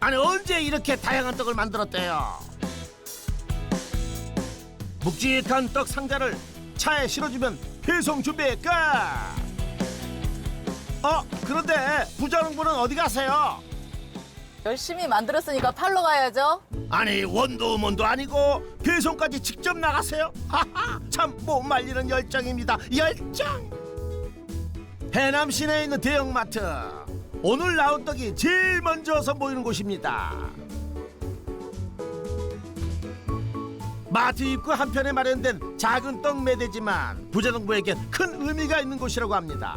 아니 언제 이렇게 다양한 떡을 만들었대요? 묵직한 떡 상자를 차에 실어주면 배송 준비 끝. 어 그런데 부자농부는 어디 가세요? 열심히 만들었으니까 팔러 가야죠. 아니 원도우먼도 아니고 배송까지 직접 나가세요? 하하 참 못 말리는 열정입니다 열정 해남 시내에 있는 대형마트 오늘 나온 떡이 제일 먼저 선보이는 곳입니다 마트 입구 한편에 마련된 작은 떡 매대지만 부자농부에겐 큰 의미가 있는 곳이라고 합니다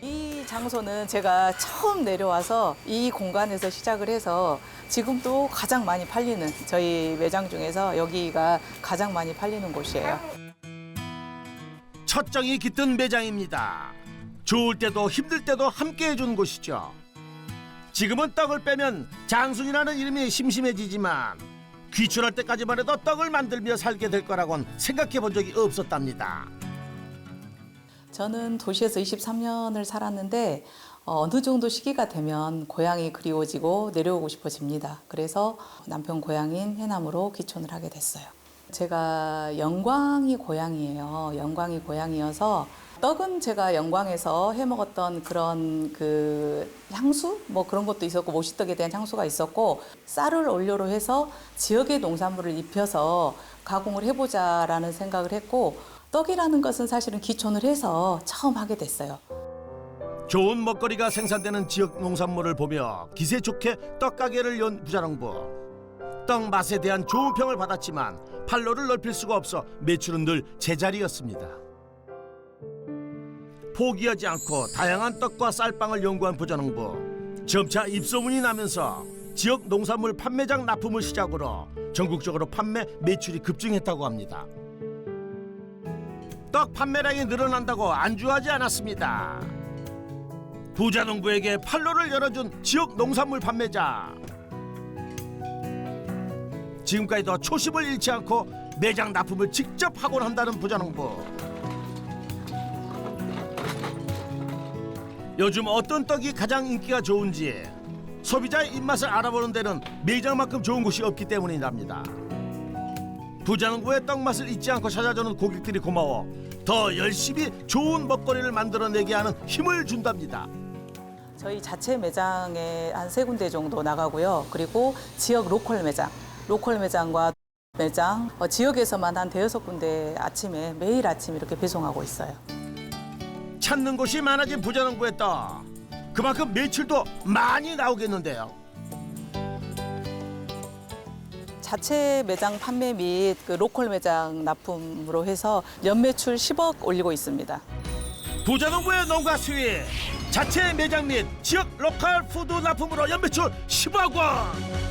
이 장소는 제가 처음 내려와서 이 공간에서 시작을 해서 지금도 가장 많이 팔리는 저희 매장 중에서 여기가 가장 많이 팔리는 곳이에요. 첫 정이 깃든 매장입니다. 좋을 때도 힘들 때도 함께 해준 곳이죠. 지금은 떡을 빼면 장순이라는 이름이 심심해지지만 귀출할 때까지만 해도 떡을 만들며 살게 될 거라곤 생각해 본 적이 없었답니다. 저는 도시에서 23년을 살았는데 어, 어느 정도 시기가 되면 고향이 그리워지고 내려오고 싶어집니다. 그래서 남편 고향인 해남으로 귀촌을 하게 됐어요. 제가 영광이 고향이에요. 영광이 고향이어서 떡은 제가 영광에서 해 먹었던 그런 그 향수 뭐 그런 것도 있었고 모시떡에 대한 향수가 있었고 쌀을 원료로 해서 지역의 농산물을 입혀서 가공을 해보자라는 생각을 했고 떡이라는 것은 사실은 기촌을 해서 처음 하게 됐어요. 좋은 먹거리가 생산되는 지역 농산물을 보며 기세 좋게 떡 가게를 연 부자농부. 떡 맛에 대한 좋은 평을 받았지만 판로를 넓힐 수가 없어 매출은 늘 제자리였습니다. 포기하지 않고 다양한 떡과 쌀빵을 연구한 부자농부. 점차 입소문이 나면서 지역 농산물 판매장 납품을 시작으로 전국적으로 판매 매출이 급증했다고 합니다. 떡 판매량이 늘어난다고 안주하지 않았습니다. 부자 농부에게 판로를 열어준 지역 농산물 판매자. 지금까지도 초심을 잃지 않고 매장 납품을 직접 하곤 한다는 부자 농부. 요즘 어떤 떡이 가장 인기가 좋은지 소비자의 입맛을 알아보는 데는 매장만큼 좋은 곳이 없기 때문이랍니다. 부자농부의 떡 맛을 잊지 않고 찾아주는 고객들이 고마워 더 열심히 좋은 먹거리를 만들어내게 하는 힘을 준답니다. 저희 자체 매장에 한 세 군데 정도 나가고요. 그리고 지역 로컬 매장, 로컬 매장과 매장, 어, 지역에서만 한 대여섯 군데 아침에 매일 아침 이렇게 배송하고 있어요. 찾는 곳이 많아진 부자농부의 떡. 그만큼 매출도 많이 나오겠는데요. 자체 매장 판매 및 그 로컬 매장 납품으로 해서 연매출 10억 올리고 있습니다. 부자농부의 농가 수입 자체 매장 및 지역 로컬 푸드 납품으로 연매출 10억 원